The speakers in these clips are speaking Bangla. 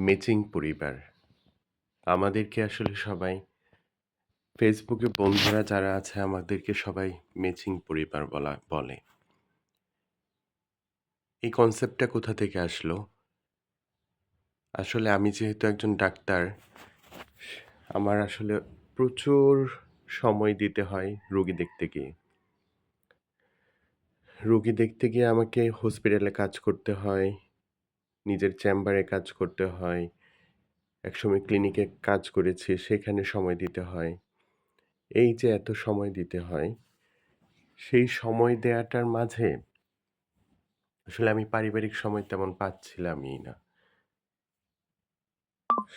ম্যাচিং পরিবার। আমাদেরকে আসলে সবাই ফেসবুকে বন্ধুরা যারা আছে, আমাদেরকে সবাই মেচিং পরিবার বলা, বলে। এই কনসেপ্টটা কোথা থেকে আসলো? আসলে আমি যেহেতু একজন ডাক্তার, আমার আসলে প্রচুর সময় দিতে হয় রোগী দেখতে গিয়ে। রোগী দেখতে গিয়ে আমাকে হসপিটালে কাজ করতে হয় নিজের চেম্বারে কাজ করতে হয়, একসময় ক্লিনিকে কাজ করেছি, সেখানে সময় দিতে হয়। এই যে এত সময় দিতে হয়, সেই সময় দেয়াটার মাঝে আসলে আমি পারিবারিক সময় তেমন পাচ্ছিলামই না।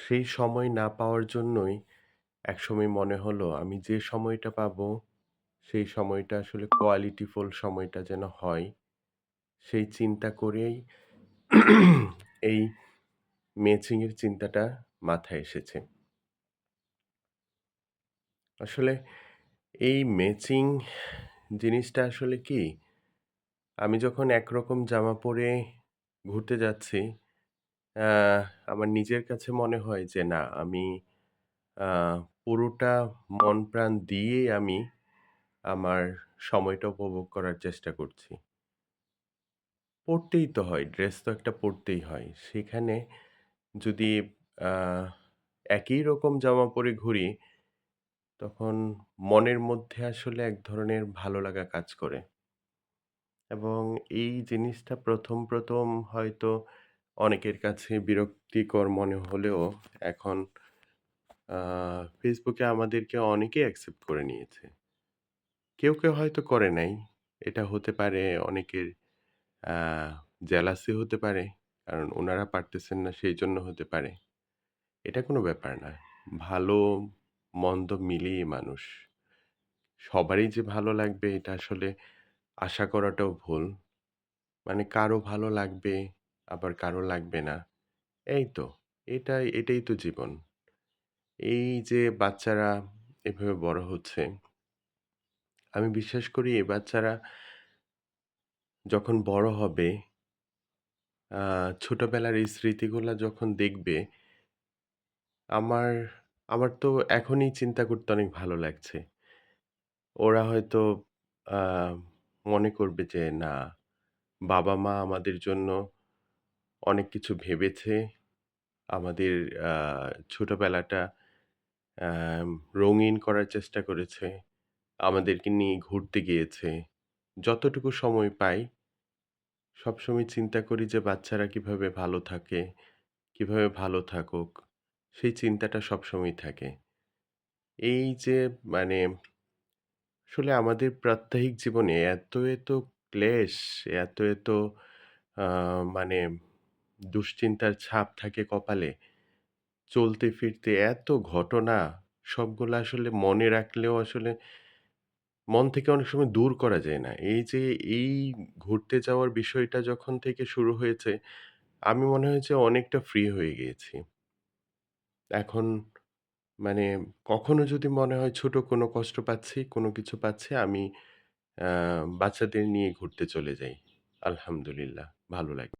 সেই সময় না পাওয়ার জন্যই একসময় মনে হলো, আমি যে সময়টা পাবো, সেই সময়টা আসলে কোয়ালিটিফুল সময়টা যেন হয়, সেই চিন্তা করেই এই ম্যাচিংয়ের চিন্তাটা মাথায় এসেছে। আসলে এই ম্যাচিং জিনিসটা আসলে কি? আমি যখন একরকম জামা পরে ঘুরতে যাচ্ছি আমার নিজের কাছে মনে হয় যে না, আমি পুরোটা মন প্রাণ দিয়েই আমি আমার সময়টা উপভোগ করার চেষ্টা করছি। পড়তেই তো হয় ড্রেস তো একটা পরতেই হয়। সেখানে যদি একই রকম জামা পরে ঘুরি, তখন মনের মধ্যে আসলে এক ধরনের ভালো লাগা কাজ করে। এবং এই জিনিসটা প্রথম প্রথম হয়তো অনেকের কাছে বিরক্তিকর মনে হলেও এখন ফেসবুকে আমাদেরকে অনেকে অ্যাকসেপ্ট করে নিয়েছে। কেউ কেউ হয়তো করে নাই। এটা হতে পারে অনেকের জেলাসি হতে পারে, কারণ ওনারা পারতেছেন না সেই জন্য হতে পারে। এটা কোনো ব্যাপার না। ভালো, মন্দ মিলিয়ে মানুষ। সবারই যে ভালো লাগবে, এটা আসলে আশা করাটাও ভুল। মানে কারও ভালো লাগবে, আবার কারও লাগবে না। এই তো, এটাই এটাই তো জীবন। এই যে বাচ্চারা এভাবে বড় হচ্ছে, আমি বিশ্বাস করি এই বাচ্চারা যখন বড় হবে ছোটবেলার এই স্মৃতিগুলো যখন দেখবে, আমার আমার তো এখনই চিন্তা করতে অনেক ভালো লাগছে। ওরা হয়তো মনে করবে যে, না, বাবা মা আমাদের জন্য অনেক কিছু ভেবেছে। আমাদের ছোটবেলাটা রঙিন করার চেষ্টা করেছে। আমাদেরকে নিয়ে ঘুরতে গিয়েছে। যতটুকু সময় পাই, সবসময় চিন্তা করি যে বাচ্চারা কীভাবে ভালো থাকে, কীভাবে ভালো থাকুক, সেই চিন্তাটা সবসময় থাকে। এই যে মানে আসলে আমাদের প্রাত্যহিক জীবনে এত এত ক্লেশ, এত এত মানে দুশ্চিন্তার ছাপ থাকে কপালে চলতে ফিরতে এত ঘটনা, সবগুলো আসলে মনে রাখলেও আসলে মন থেকে অনেক সময় দূর করা যায় না। এই যে, এই ঘুরতে যাওয়ার বিষয়টা যখন থেকে শুরু হয়েছে, আমি মনে হয় যে অনেকটা ফ্রি হয়ে গিয়েছি। এখন মানে কখনো যদি মনে হয় ছোট কোনো কষ্ট পাচ্ছি, কোনো কিছু পাচ্ছি, আমি বাচ্চাদের নিয়ে ঘুরতে চলে যাই। আলহামদুলিল্লাহ, ভালো লাগে।